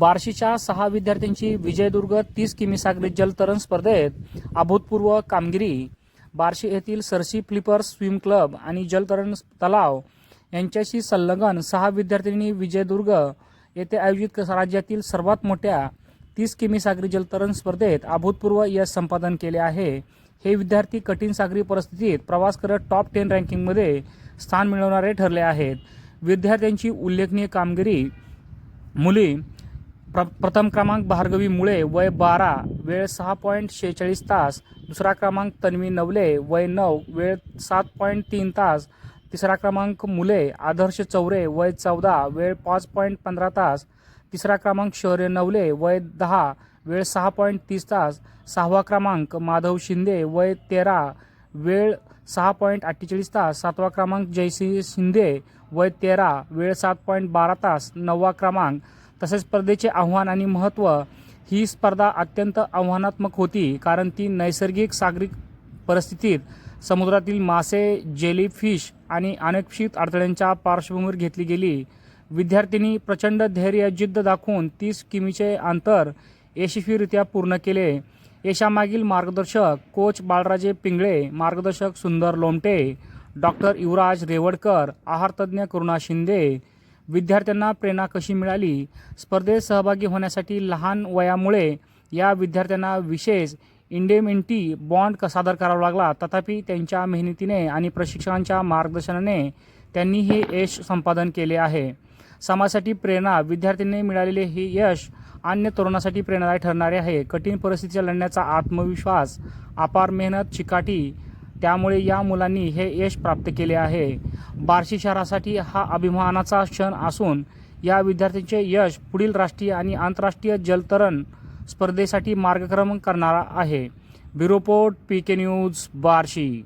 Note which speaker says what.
Speaker 1: बार्शीच्या सहा विद्यार्थ्यांची विजयदुर्ग तीस किमी सागरी जलतरण स्पर्धेत अभूतपूर्व कामगिरी. बार्शी येथील सरसी फ्लिपर स्विम क्लब आणि जलतरण तलाव यांच्याशी संलग्न सहा विद्यार्थ्यांनी विजयदुर्ग येथे आयोजित राज्यातील सर्वात मोठ्या तीस किमी सागरी जलतरण स्पर्धेत अभूतपूर्व यश संपादन केले आहे. हे विद्यार्थी कठीण सागरी परिस्थितीत प्रवास करत टॉप टेन रँकिंगमध्ये स्थान मिळवणारे ठरले आहेत. विद्यार्थ्यांची उल्लेखनीय कामगिरी मुली प्र प्रथम क्रमांक भार्गवी मुळे वय बारा वेळ सहा पॉईंट शेहेचाळीस तास. दुसरा क्रमांक तन्वी नवले वय नऊ वेळ सात पॉईंट तीन तास. तिसरा क्रमांक मुले आदर्श चौरे वय चौदा वेळ पाच पॉईंट पंधरा तास. तिसरा क्रमांक शौर्य नवले वय दहा वेळ सहा पॉईंट तीस तास. सहावा क्रमांक माधव शिंदे वय तेरा वेळ सहा पॉईंट अठ्ठेचाळीस तास. सातवा क्रमांक जयसिंह शिंदे वय तेरा वेळ सात पॉईंट बारा तास. नववा क्रमांक तसेच स्पर्धेचे आव्हान आणि महत्त्व ही स्पर्धा अत्यंत आव्हानात्मक होती कारण ती नैसर्गिक सागरी परिस्थितीत समुद्रातील मासे जेलीफिश आणि अनपेक्षित अडथळ्यांच्या पार्श्वभूमीवर घेतली गेली. विद्यार्थ्यांनी प्रचंड धैर्य जिद्द दाखवून तीस किमीचे अंतर यशस्वीरित्या पूर्ण केले. यशामागील मार्गदर्शक कोच बाळराजे पिंगळे मार्गदर्शक सुंदर लोमटे डॉक्टर युवराज रेवडकर आहारतज्ज्ञ करुणा शिंदे विद्यार्थ्यांना प्रेरणा कशी मिळाली? स्पर्धेत सहभागी होण्यासाठी लहान वयामुळे या विद्यार्थ्यांना विशेष इंडेमेंटी बॉन्ड सादर करावा लागला. तथापि त्यांच्या मेहनतीने आणि प्रशिक्षकांच्या मार्गदर्शनाने त्यांनी हे यश संपादन केले आहे. समाजासाठी प्रेरणा विद्यार्थ्यांनी मिळालेले हे यश अन्य तरुणासाठी प्रेरणादायी ठरणारे आहे. कठीण परिस्थितीच्या लढण्याचा आत्मविश्वास अपार मेहनत चिकाटी त्यामुळे या मुलांनी हे यश प्राप्त केले आहे. बार्शी शहरासाठी हा अभिमानाचा क्षण असून या विद्यार्थ्यांचे यश पुढील राष्ट्रीय आणि आंतरराष्ट्रीय जलतरण स्पर्धेसाठी मार्गक्रमण करणारा आहे. Bureau report P K news Barshi.